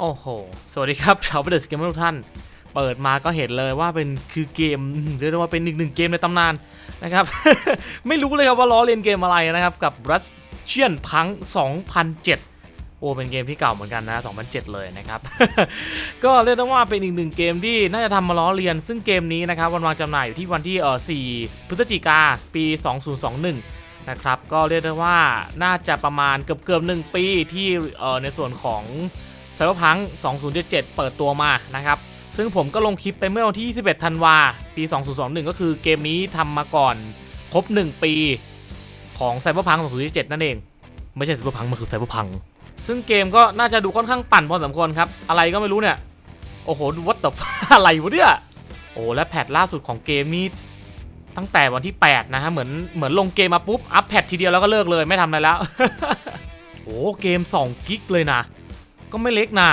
โอ้โห สวัสดีครับชาวเดิสเกมทุกท่าน เปิดมาก็เห็นเลยว่าเป็นคือเกมเรียกได้ว่าเป็นอีกหนึ่งเกมในตำนานนะครับ ไม่รู้เลยครับว่าล้อเลียนเกมอะไรนะครับ กับ Russian Punk 2007 โอ้เป็นเกมที่เก่าเหมือนกันนะ 2007 เลยนะครับ ก็เรียกได้ว่าเป็นอีกหนึ่งเกมที่น่าจะทำมาล้อเลียน ซึ่งเกมนี้นะครับวันวางจำหน่ายอยู่ที่วันที่เออ4พฤศจิกาปี 2021นะครับก็เรียกได้ว่าน่าจะประมาณเกือบเกือบหนึ่งปีที่เออในส่วนของ ไซเบอร์พัง2077 เปิดตัวมานะครับ ซึ่งผมก็ลงคลิปไปเมื่อวันที่ 21 ธันวา ปี 2021 ก็คือเกมนี้ทำมาก่อนครบ 1 ปีของไซเบอร์พัง2077 นั่นเอง ไม่ใช่ไซเบอร์พังมันคือไซเบอร์พังซึ่งเกมก็น่าจะดูค่อนข้างปั่นพอสมควรครับ อะไรก็ไม่รู้เนี่ย โอ้โหวัตถุอะไรวะเนี่ย โอ้และแพทล่าสุดของเกมนี้ตั้งแต่วันที่ 8 นะฮะ เหมือนเหมือนลงเกมมาปุ๊บ อัพแพททีเดียวแล้วก็เลิกเลยไม่ทำอะไรแล้ว โอ้เกม 2 กิกเลยนะ ก็ไม่เล็กนะ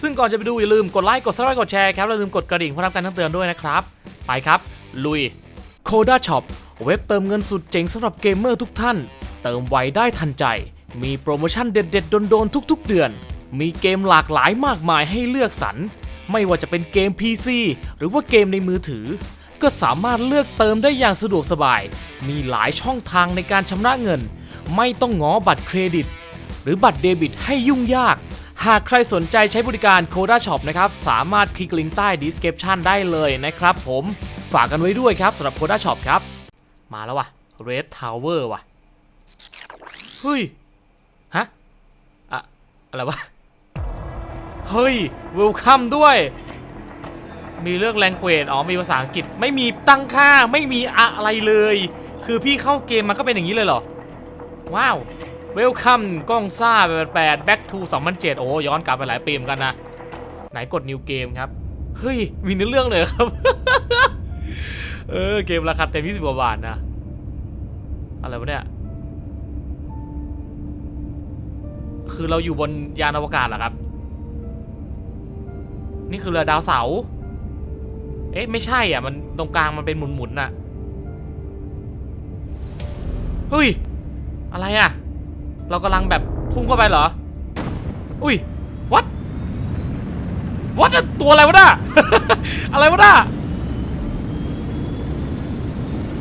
ซึ่งก่อนจะไปดูอย่าลืมกดไลค์กดซับสไครต์กดแชร์ครับแล้วลืมกดกระดิ่งเพื่อรับการแจ้งเตือนด้วยนะครับ ไปครับ ลุย Coda Shop เว็บเติมเงินสุดเจ๋งสำหรับเกมเมอร์ทุกท่าน เติมไวได้ทันใจ มีโปรโมชั่นเด็ดๆโดนๆทุก ๆ เดือน มีเกมหลากหลายมากมายให้เลือกสรรไม่ว่าจะเป็นเกม PC หรือว่าเกมในมือถือ ก็สามารถเลือกเติมได้อย่างสะดวกสบาย มีหลายช่องทางในการชำระเงิน ไม่ต้องง้อบัตรเครดิต หรือบัตรเดบิตให้ยุ่งยาก หากใครสนใจใช้บริการ Coda Shop นะครับ สามารถคลิกลิงก์ใต้ description ได้เลยนะครับผมฝากกันไว้ด้วยครับสำหรับ Coda Shop ครับ มาแล้ววะ Red Tower ว่ะ เฮ้ย ฮะ อะอะไรวะ เฮ้ย Welcome ด้วย มีเรื่องแลงเกจอ๋อมีภาษาอังกฤษไม่มีตั้งค่าไม่มีอะไรเลย คือพี่เข้าเกมมันก็เป็นอย่างนี้เลยเหรอ ว้าว เวลคัมกล้องซ่า88 Back to 2007โอ้ย้อนกลับไปหลายปีเหมือนกันนะ ไหนกด New Game ครับ เฮ้ย มีเนื้อเรื่องเลยครับ เออ เกมราคาเต็ม20กว่าบาทนะ อะไรวะเนี่ย คือเราอยู่บนยานอวกาศเหรอครับ นี่คือเรือดาวเสา เอ๊ะ ไม่ใช่อะ มันตรงกลางมันเป็นหมุนๆน่ะ เฮ้ย อะไรอะ เรากำลังแบบพุ่งเข้าไปเหรอ อุ้ยวัดวัดตัวอะไรวะน่ะอะไรวะน่ะ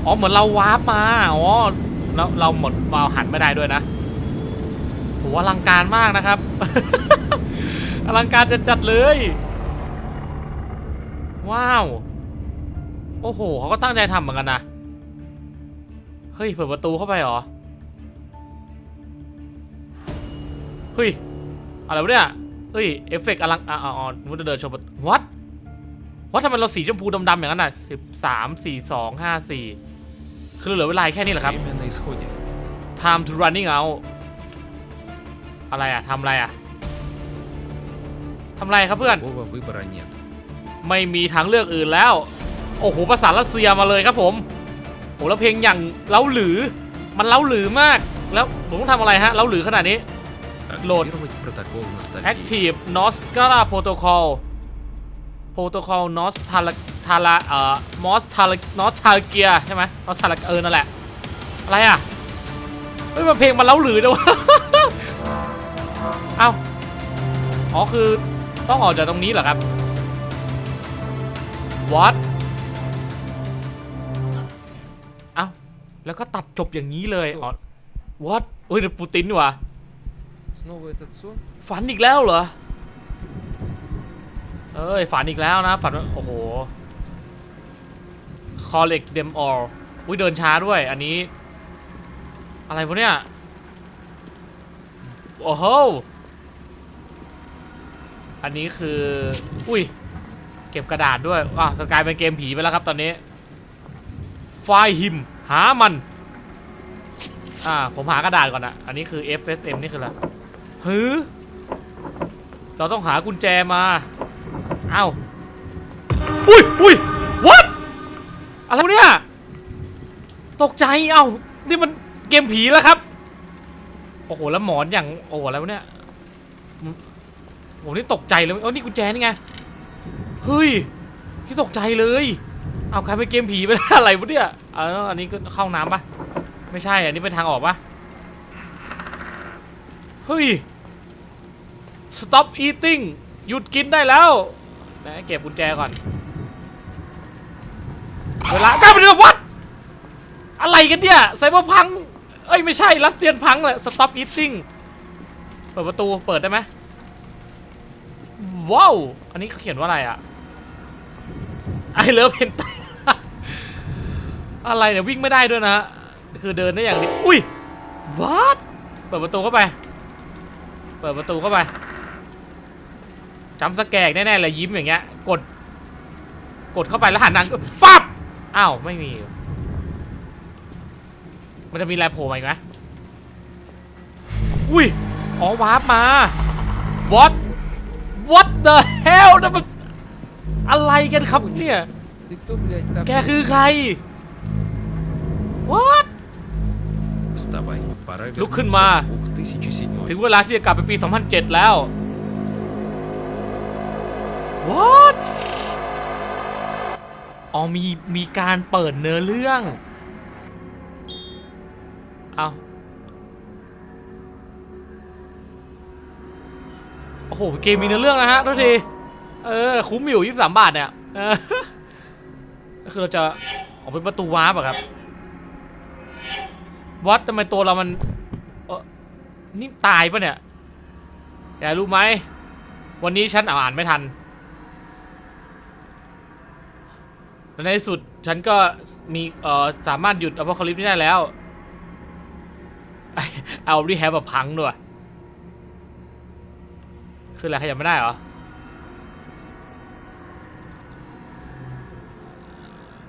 อ๋อเหมือนเราวาร์ปมาอ๋อเราเราหมดเราหันไม่ได้ด้วยนะโหอลังการมากนะครับ อลังการจัดๆเลย ว้าว โอ้โหเขาก็ตั้งใจทำเหมือนกันนะ เฮ้ย เปิดประตูเข้าไปเหรอ เฮ้ย อะไรวะเนี่ย เฮ้ย เอฟเฟกต์อลัง อ่าอ๋อมุดเดินชมวัดวัดทำไมเราสีชมพูดำๆอย่างนั้นน่ะสิบสามสี่สองห้าสี่คือเหลือเวลาแค่นี้เหรอครับ time to running out อะไรอะทำอะไรอะทำไรครับเพื่อน ไม่มีทางเลือกอื่นแล้ว โอ้โหภาษารัสเซียมาเลยครับผมโหแล้วเพลงอย่างเล้าหรือ มันเล้าหรือมาก แล้วผมต้องทำอะไรฮะเล้าหรือขนาดนี้ โหลด Active Nostra Protocol Protocol Nos ทาราทาราเอ่อ Mos ทารา Nos ทาราเกียใช่ไหม Nos ทาราเออนั่นแหละ อะไรอะ เฮ้ยมาเพลงมันเล้าหรือเนะวะ เอ้า อ๋อคือต้องออกจากตรงนี้เหรอครับ What เอ้า แล้วก็ตัดจบอย่างนี้เลย อ๋อ What เฮ้ยปูตินว่ะ Снова этот сон? ฝันอีกแล้วเหรอ เอ้ย ฝันอีกแล้วนะ ฝันว่าโอ้โห collect them all อุ้ยเดินช้าด้วย อันนี้ อะไรพวกเนี้ย โอ้โห อันนี้คือ อุ้ย เก็บกระดาษด้วยอ่ะสกายเป็นเกมผีไปแล้วครับตอนนี้ ไฟหิม หามัน อ่า ผมหากระดาษก่อนอะอันนี้คือ FSM นี่คืออะไร ฮึเราต้องหากุญแจมาเอ้าอุ้ยอุ้ย what อะไรเนี่ย ตกใจ เอ้า นี่มันเกมผีแล้วครับ โอ้โห แล้วหมอนอย่าง โอ้โหอะไรวเนี่ยอืมโอ้โหนี่ตกใจเลยเอ้านี่กุญแจนี่ไง เฮ้ย ที่ตกใจเลย เอาใครไปเกมผีไปอะไรวะเนี่ยเอออันนี้ก็เข้าน้ำปะไม่ใช่ อันนี้เป็นทางออกปะ เฮ้ย stop eating หยุดกินได้แล้วนะเก็บกุญแจก่อน เวลากลับไปเรือวัด อะไรกันเนี่ยไซเบอร์พัง เอ้ย ไม่ใช่ รัสเซียนพังแหละ stop eating เปิดประตู เปิดได้ไหมว้าว อันนี้เขาเขียนว่าอะไรอะไอเลิฟเพนตอะไรเนี่ยวิ่งไม่ได้ด้วยนะฮะคือเดินได้อย่างนี้อุ้ย what เปิดประตูเข้าไป เปิดประตูเข้าไปจำสแกกแน่ๆเลยยิ้มอย่างเงี้ย กด กดเข้าไปแล้วหันหนังฟับอ้าว ไม่มี มันจะมีแรโผล่มาอีกไหมอุ้ย อ๋อ วาร์ปมา what what the hell นะมันอะไรกันครับเนี่ย Ты кто, блядь, так? แกคือใคร what ลุกขึ้นมา ถึงเวลาที่จะกลับไปปี 2007 แล้ว What อ๋อมีมีการเปิดเนื้อเรื่อง เอาโอ้โห เกมมีเนื้อเรื่องนะฮะทุกที เออ คุ้มอยู่ 23 บาทเนี่ย คือเราจะออกเป็นประตูวาร์ปอะครับ วัดทำไมตัวเรามันเออนี่ตายปะเนี่ยแกรู้ไหม วันนี้ฉันอ่านไม่ทันและในสุดฉันก็มีเอ่อสามารถหยุดอพอลลิปนี้ได้แล้วเอารีแฮปแบบพังด้วย คืออะไรขยับไม่ได้เหรอ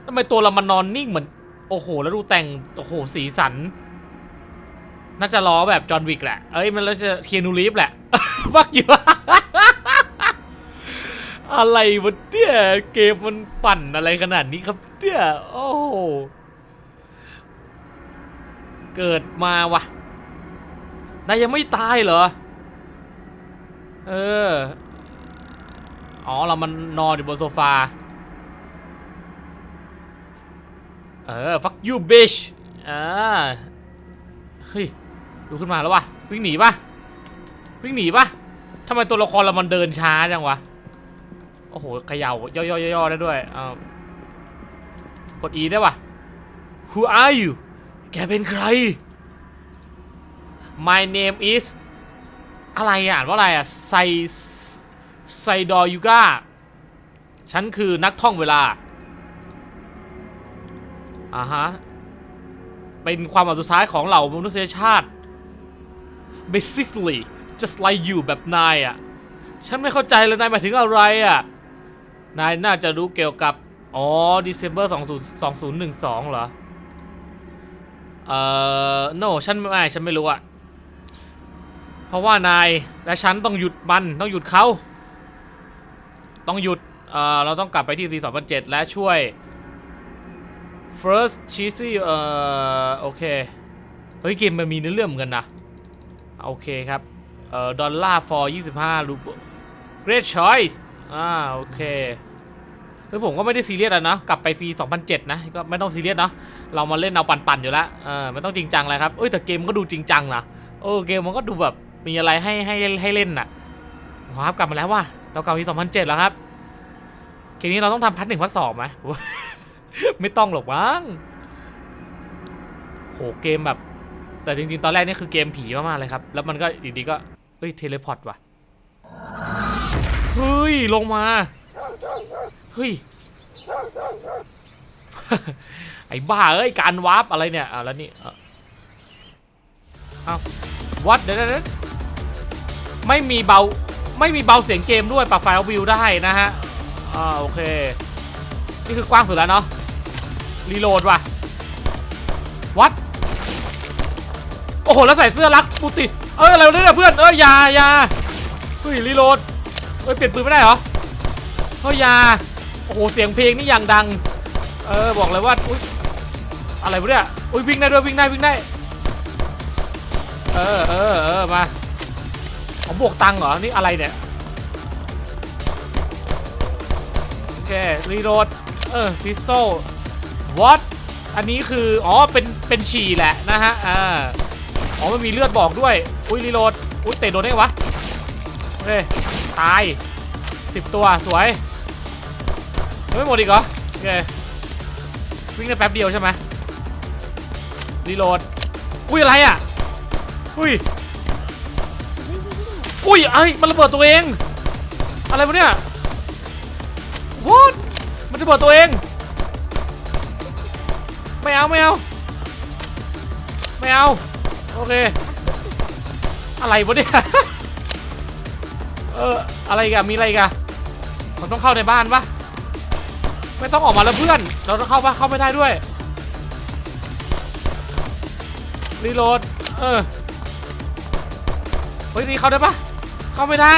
ทำไมตัวเรามันนอนนิ่งเหมือน โอ้โห แล้วดูแต่ง โอ้โห สีสัน น่าจะล้อแบบจอห์นวิกแหละ เอ้ย มันแล้วจะเคียนูรีฟแหละฟักอยู่อะไรวะเนี่ยเกมมันปั่นอะไรขนาดนี้ครับเนี่ยโอ้โหเกิดมาวะนายยังไม่ตายเหรอ เออ อ๋อ เรามันนอนอยู่บนโซฟา เออ fuck you bitch อ่าเฮ้ยดูขึ้นมาแล้ววะวิ่งหนีปะวิ่งหนีปะทำไมตัวละครเรามันเดินช้าจังวะโอ้โหเขย่าย่อยๆๆๆได้ด้วยอ้าวกด E ได้ปะ Who are you แกเป็นใคร My name is อะไรอะอ่านว่าอะไรอะไซไซดอยูกาฉันคือนักท่องเวลา อ่าฮะ เป็นความหวังสุดท้ายของเหล่ามนุษยชาติ basically just like you แบบนายอะ ฉันไม่เข้าใจเลยนายหมายถึงอะไรอะ นายน่าจะรู้เกี่ยวกับ อ๋อ December 20 2012 เหรอ เอ่อ no ฉันไม่ ฉันไม่รู้อะ เพราะว่านายและฉันต้องหยุดมัน ต้องหยุดเขา ต้องหยุด เอ่อ เราต้องกลับไปที่ปี2007และช่วย first cheesy เอ่อโอเค เฮ้ย เกมมันมีเนื้อเรื่องเหมือนกันนะ โอเคครับ เอ่อดอลลาร์ for 25รูป great choice อ่าโอเคคือผมก็ไม่ได้ซีเรียสอะนะกลับไปปี 2007 นะ ก็ไม่ต้องซีเรียสเนาะเรามาเล่นเอาปั่นๆอยู่แล้วเออไม่ต้องจริงจังเลยครับเอ้ยแต่เกมมันก็ดูจริงจังนะเออเกมมันก็ดูแบบมีอะไรให้ให้ให้เล่นน่ะครับกลับมาแล้วว่ะเรากลับปี 2007 แล้วครับเกมนี้เราต้องทำพัทหนึ่งพัทสองไหม ไม่ต้องหรอกมั้งโหเกมแบบ แต่จริงๆ ตอนแรกนี่คือเกมผีมากๆเลยครับ แล้วมันก็อยู่ดีก็ เฮ้ย เทเลพอร์ตว่ะ เฮ้ย ลงมา เฮ้ย ไอ้บ้า เอ้ย การวาร์ปอะไรเนี่ยอะแล้วนี่เอ้าเอาวัดเดี๋ยวเดี๋ยวเดี๋ยวไม่มีเบา ไม่มีเบาเสียงเกมด้วยปรับไฟล์วิวได้นะฮะ อ่า โอเค นี่คือกว้างสุดแล้วเนาะ รีโหลดว่ะวัดโอ้โหแล้วใส่เสื้อรักปูติเอ้ยอะไรวะเนี่ยเพื่อนเอ้ยอยาอยาเฮ้ยรีโหลดเอ้ยเปลี่ยนปืนไม่ได้เหรอเฮ้ยอยาโอ้โหเสียงเพลงนี่อย่างดังเออบอกเลยว่าอุ้ยอะไรวะเนี่ยอุ้ยวิ่งได้ด้วยวิ่งได้วิ่งได้เออเออเออมาผมบวกตังค์เหรอนี่อะไรเนี่ยโอเครีโหลดเออพิสโตล วอตอันนี้คือ อ๋อ เป็น เป็นฉี่แหละนะฮะ อ่า อ๋อ มันมีเลือดบอกด้วย อุ้ยรีโหลด อุ้ยเตะโดนได้วะโอเคตายสิบตัวสวยยังไม่หมดอีกเหรอโอเควิ่งได้แป๊บเดียวใช่ไหมรีโหลด อุ้ยอะไรอะ อุ้ย อุ้ยไอ้ยมันระเบิดตัวเอง อะไรวะเนี่ย what มันระเบิดตัวเอง ไม่เอาไม่เอา ไม่เอา โอเค อะไรวะเนี่ย เออ อะไรกันมีอะไรกันมันต้องเข้าในบ้านปะไม่ต้องออกมาแล้วเพื่อน เราต้องเข้าปะเข้าไม่ได้ด้วย รีโหลด เออ เฮ้ยนี่เข้าได้ปะเข้าไม่ได้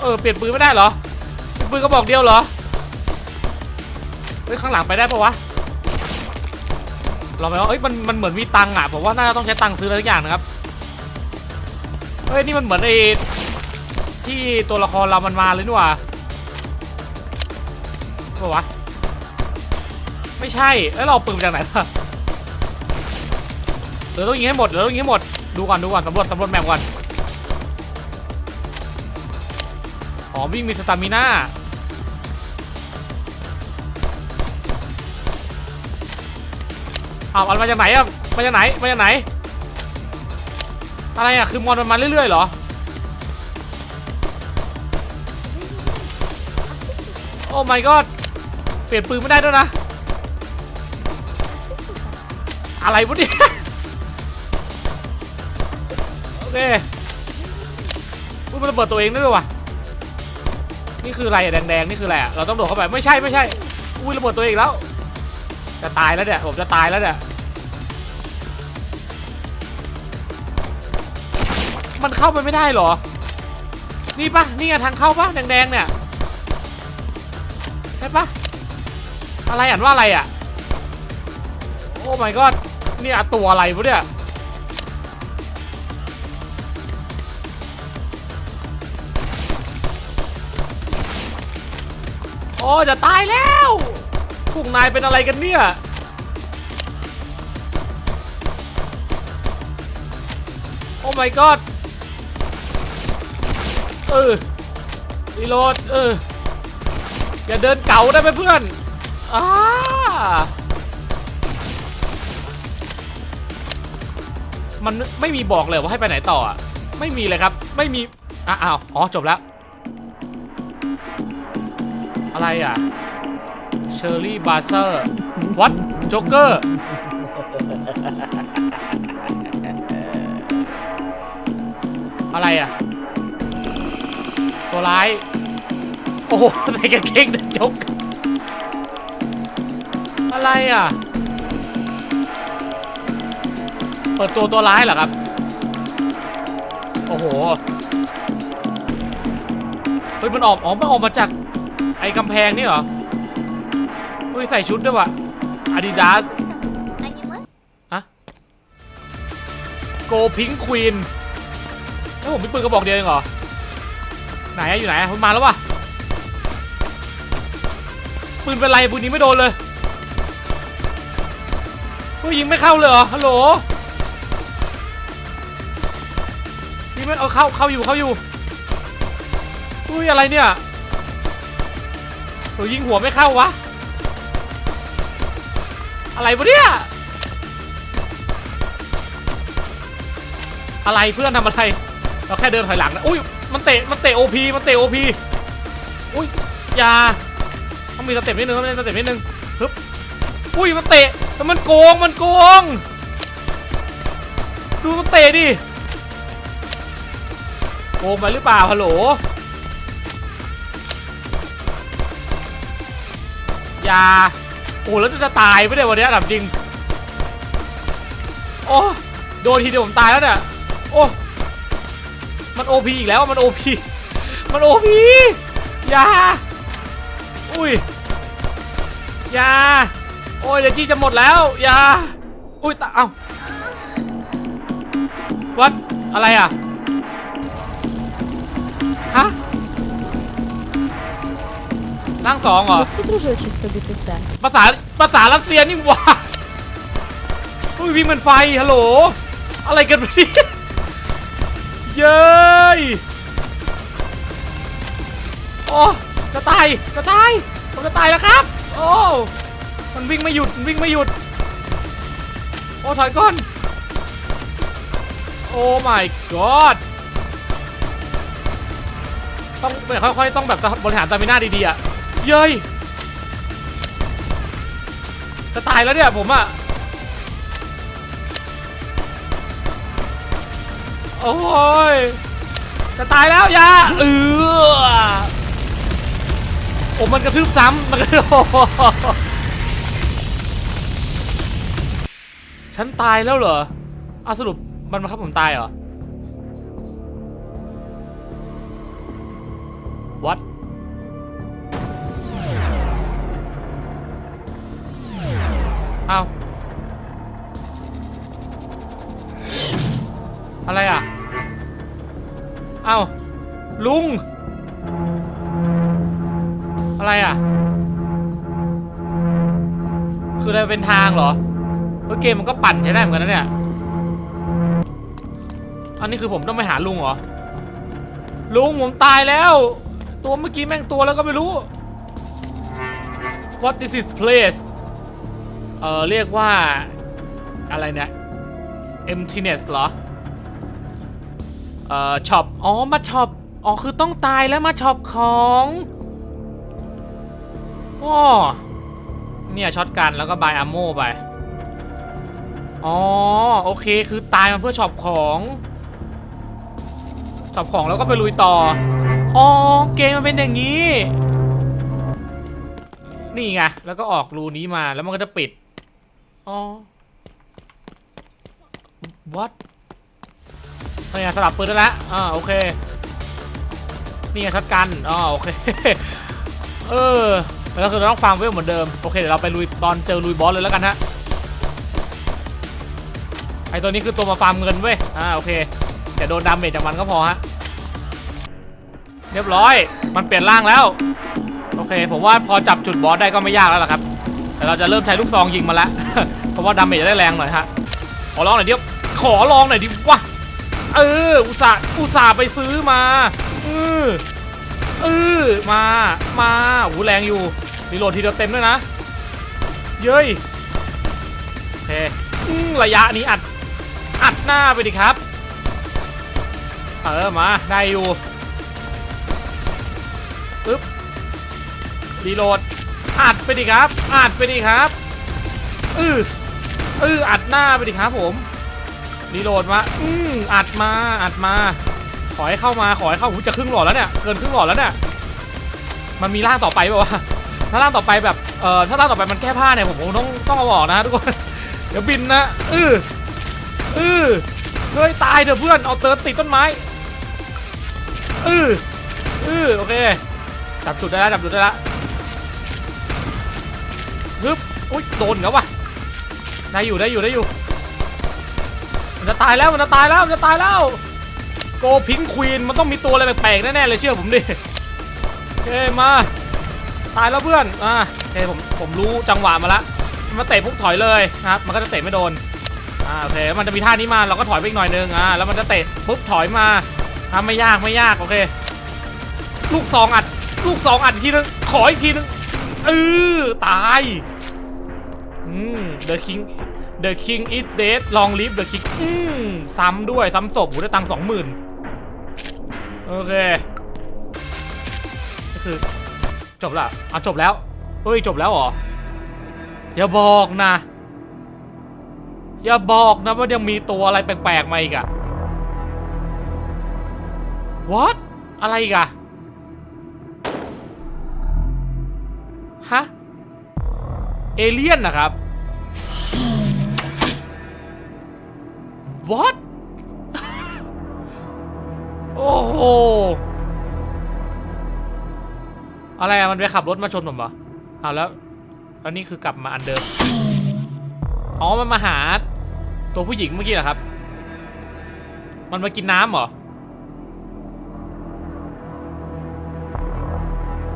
เออ เปลี่ยนปืนไม่ได้เหรอปืนกระบอกเดียวเหรอ เฮ้ยข้างหลังไปได้ปะวะลองไปว่าเอ้ยมันมันเหมือนมีตังอะผมว่าน่าจะต้องใช้ตังซื้ออะไรสักอย่างนะครับเฮ้ยนี่มันเหมือนไอ้ที่ตัวละครเรามันมาเลยนี่หว่าปล่าวะไม่ใช่แล้วเราปืนจากไหนวะเดี๋ยวต้องยิงให้หมดเดี๋ยวต้องยิงให้หมดดูก่อนดูก่อนสำรวจสำรวจแมปก่อนอ๋อวิ่งมีสตามิน่า เอามาจากไหนอะมาจากไหนมาจากไหน อะไรอะคือมอนมันมาเรื่อยๆเหรอ โอ้ my god เปลี่ยนปืนไม่ได้ด้วยนะ อะไรวะเนี่ยโอเคอุ้ยมันระเบิดตัวเองได้ด้วยวะนี่คืออะไรอะแดงๆนี่คืออะไรอะเราต้องโดดเข้าไปไม่ใช่ไม่ใช่อุ้ยระเบิดตัวเองแล้ว จะตายแล้วเนี่ยผมจะตายแล้วเนี่ย มันเข้าไปไม่ได้หรอ นี่ปะนี่ไงทางเข้าปะแดงๆเนี่ยใช่ปะอะไรอ่านว่าอะไรอะ โอ้ my god นี่อะตัวอะไรวะเนี่ยโอ้จะตายแล้วพวกนายเป็นอะไรกันเนี่ยโอ้ my god เออรีโหลดเอออย่าเดินเก่าได้ไหมเพื่อนอ้ามันไม่มีบอกเลยว่าให้ไปไหนต่ออไม่มีเลยครับ ไม่มีอ้าวอ๋อจบแล้ว อะไรอะเชอร์รี่บาเซอร์วัดโจ๊กเกอร์อะไรอะ ตัวร้าย โอ้โหใส่กางเกงดันจก อะไรอะ เปิดตัวตัวร้ายเหรอครับ โอ้โห เฮ้ย มันออกอ๋อมันออกมาจากไอ้กำแพงนี่เหรอ เฮ้ย ใส่ชุดด้วยวะอาดิดาสอะโกพิงควีนแล้วผมมีปืนกระบอกเดียวเองเหรอ ไหนอะอยู่ไหนมันมาแล้ววะปืนเป็นไรปืนนี้ไม่โดนเลยเฮ้ยิงไม่เข้าเลยเหรอฮัลโหลยิงไม่เอาเข้าเข้าอยู่เข้าอยู่อุ้ยอะไรเนี่ยโอ้ยยิงหัวไม่เข้าวะอะไรวะเนี่ยอะไรเพื่อนทำอะไรเราแค่เดินถอยหลังนะอุ้ย มันเตะมันเตะโอพีมันเตะโอพีอุ้ยอย่าต้องมีสเต็ปนิดนึงต้องมีสเต็ปนิดนึงฮึบอุ้ยมันเตะแต่มันโกงมันโกงดูมันเตะดิโกงมาหรือเปล่าฮัลโหลอย่าโอ้แล้วจะตายไม่ได้วันนี้ถามจริงโอ้โดนทีเดียวผมตายแล้วเนี่ยโอ้ มันโอพีอีกแล้ว มันโอพีมันโอพีอย่า อุ้ย อย่า โอ้ยเดี๋ยวจี้จะหมดแล้ว อย่า อุ้ยตาเอ้า วัด อะไรอ่ะ ฮะร่างสองเหรอ Лучший дружочек тобі пизда. ภาษาภาษารัสเซียนี่หว่าอุ้ยวิ่งเหมือนไฟ ฮัลโหล อะไรกันวะเนี่ย เย้ยโอ้จะตายจะตายผมจะตายแล้วครับ โอ้มันวิ่งไม่หยุดวิ่งไม่หยุด โอ้ถอยก่อน โอ้ my god ต้องแบบค่อยๆ ต้องแบบบริหารตามิน่าดีๆอะ เย้ยจะตายแล้วเนี่ยผมอะ โอ้ยจะตายแล้วยาเออโอ้มันกระทืบซ้ำมันกระทืบโอ้โหฉันตายแล้วเหรออะสรุปมันมาครับผมตายเหรอ what เอ้า เอ้าลุง อะไรอะ คืออะไรเป็นทางเหรอเออเกมมันก็ปั่นใช้ได้เหมือนกันนะเนี่ย อันนี้คือผมต้องไปหาลุงเหรอ ลุงผมตายแล้ว ตัวเมื่อกี้แม่งตัวแล้วก็ไม่รู้ What is this is place เออเรียกว่าอะไรเนี่ย emptiness เหรอ เอ่อช็อปอ๋อมาช็อปอ๋อคือต้องตายแล้วมาช็อปของอ๋อเนี่ยช็อตกันแล้วก็บายอาโมไปอ๋อโอเคคือตายมาเพื่อช็อปของช็อปของแล้วก็ไปลุยต่ออ๋อเกมมันเป็นอย่างนี้ นี่ไงแล้วก็ออกรูนี้มาแล้วมันก็จะปิดอ๋อ what นี่ไงสลับปืนได้แล้วอ่าโอเค นี่ไงช็อตกันอ๋อโอเค เออแล้วคือเราต้องฟาร์มเวลเหมือนเดิม โอเคเดี๋ยวเราไปลุยตอนเจอลุยบอสเลยแล้วกันฮะ ไอตัวนี้คือตัวมาฟาร์มเงินเว้ย อ่าโอเคเดี๋ยวโดนดาเมจจากมันก็พอฮะ เรียบร้อย มันเปลี่ยนร่างแล้ว โอเค ผมว่าพอจับจุดบอสได้ก็ไม่ยากแล้วล่ะครับ แต่เราจะเริ่มใช้ลูกซองยิงมาล้วเพราะว่าดาเมจจะได้แรงหน่อยฮะ ขอลองหน่อยเดียวขอลองหน่อยดิวะ เอออุตส่าห์อุตส่าห์ไปซื้อมาเออเออมามาหูแรงอยู่รีโหลดทีเดียวเต็มด้วยนะ เย้ยโอเคระยะนี้อัดอัดหน้าไปดิครับ เออมาได้อยู่ปึ๊บรีโหลดอัดไปดิครับอัดไปดิครับเออเอออัดหน้าไปดิครับผม รีโหลดมา อืมอัดมาอัดมา ขอให้เข้ามาขอให้เข้าหูจะครึ่งหลอดแล้วเนี่ยเกินครึ่งหลอดแล้วเนี่ยมันมีร่างต่อไปป่าวะถ้าร่างต่อไปแบบเอ่อถ้าร่างต่อไปมันแก้ผ้าเนี่ยผมคงต้องต้องเอาออกนะทุกคนเดี๋ยวบินนะอืออือเฮ้ยตายเถอะเพื่อนเอาเติร์ดติดต้นไม้อืออือโอเคจับจุดได้แล้วจับจุดได้แล้วฮึบอุ้ยโดนแล้ววะได้อยู่ได้อยู่ได้อยู่ มันจะตายแล้วมันจะตายแล้วมันจะตายแล้วโกพิงควีนมันต้องมีตัวอะไรแปลกๆแน่ๆเลยเชื่อผมดิโอเคมาตายแล้วเพื่อนอ่าโอเคผมผมรู้จังหวะมาละมันมาเตะปุ๊บถอยเลยนะครับมันก็จะเตะไม่โดนอ่าโอเคมันจะมีท่านี้มาเราก็ถอยไปอีกหน่อยนึงอ่าแล้วมันจะเตะปุ๊บถอยมาอ่าไม่ยากไม่ยากโอเค ลูกซองอัดลูกซองอัดอีกทีนึงขออีกทีนึงเออตายอืม The King The King is dead Long live the King อืมซ้ำด้วย ซ้ำศพหูได้ตังค์สองหมื่นโอเค ก็คือ จบละอะจบแล้วเฮ้ย จบแล้วเหรอ อย่าบอกนะ อย่าบอกนะว่ายังมีตัวอะไรแปลกๆมาอีกอะ What อะไรอีกอะฮะ เอเลี่ยนนะครับ โอ้อะไรอะมันไปขับรถมาชนผมเหรอเอาแล้วอันนี้คือกลับมาอันเดิม อ๋อ มันมาหา ตัวผู้หญิงเมื่อกี้เหรอครับ มันมากินน้ำเหรอ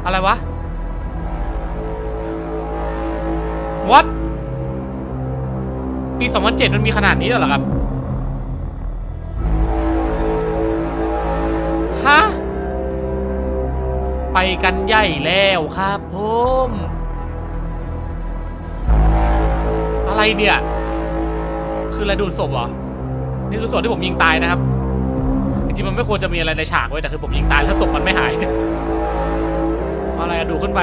อะไรวะ What ปี 2007 มันมีขนาดนี้เหรอครับ ฮะ ไปกันใหญ่แล้วครับผมอะไรเนี่ย คืออะดูศพเหรอ นี่คือศพที่ผมยิงตายนะครับ จริงๆมันไม่ควรจะมีอะไรในฉากไว้แต่คือผมยิงตายแล้วศพมันไม่หาย อะไรอะดูขึ้นไป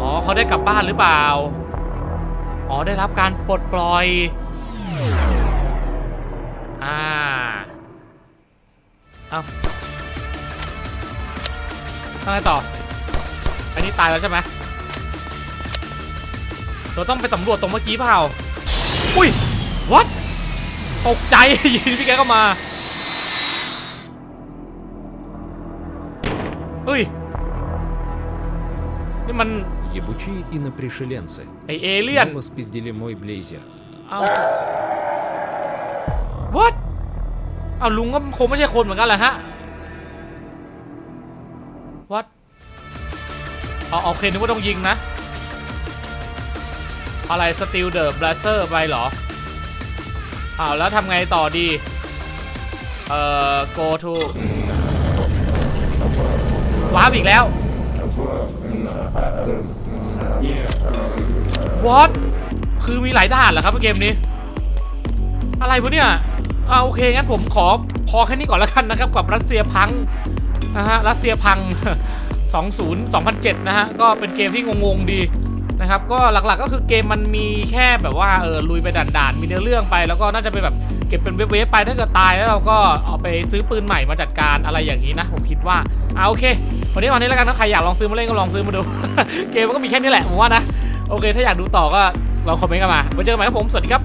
อ๋อเขาได้กลับบ้านหรือเปล่า อ๋อได้รับการปลดปล่อย อ่า เอา ทำไงต่อ อันนี้ตายแล้วใช่ไหมเราต้องไปสำรวจตรงเมื่อกี้เปล่า อุ้ย what ตกใจ อยินพี่แกก็มาเฮ้ย นี่มัน Ебучие инопришеленцы. ไอเอเลี่ยน Снова спиздили мой блейзер. เอา what เอาลุงก็คงไม่ใช่คนเหมือนกันแหละฮะ เอาโอเคนึกว่าต้องยิงนะ อะไร Steel the Blazer ไปเหรออ้าวแล้วทำไงต่อดี เอ่อ go to วาร์ปอีกแล้ว what คือมีหลายด่านเหรอครับเกมนี้ อะไรวะเนี่ยอ่าโอเคงั้นผมขอพอแค่นี้ก่อนแล้วกันนะครับกับรัสเซียพังนะฮะรัสเซียพัง 20 2007 นะฮะ ก็เป็นเกมที่งงๆดีนะครับ ก็หลักๆก็คือเกมมันมีแค่แบบว่าเออลุยไปด่านๆ มีเนื้อเรื่องไป แล้วก็น่าจะเป็นแบบเก็บเป็นเวฟๆไปถ้าเกิดตายแล้วเราก็เอาไปซื้อปืนใหม่มาจัดการอะไรอย่างนี้นะผมคิดว่าอ่าโอเค วันนี้วันนี้แล้วกันถ้าใครอยากลองซื้อมาเล่นก็ลองซื้อมาดู เกมมันก็มีแค่นี้แหละผมว่านะ โอเค ถ้าอยากดูต่อก็ลองคอมเมนต์กันมาไว้เจอกันใหม่ครับผม สวัสดีครับ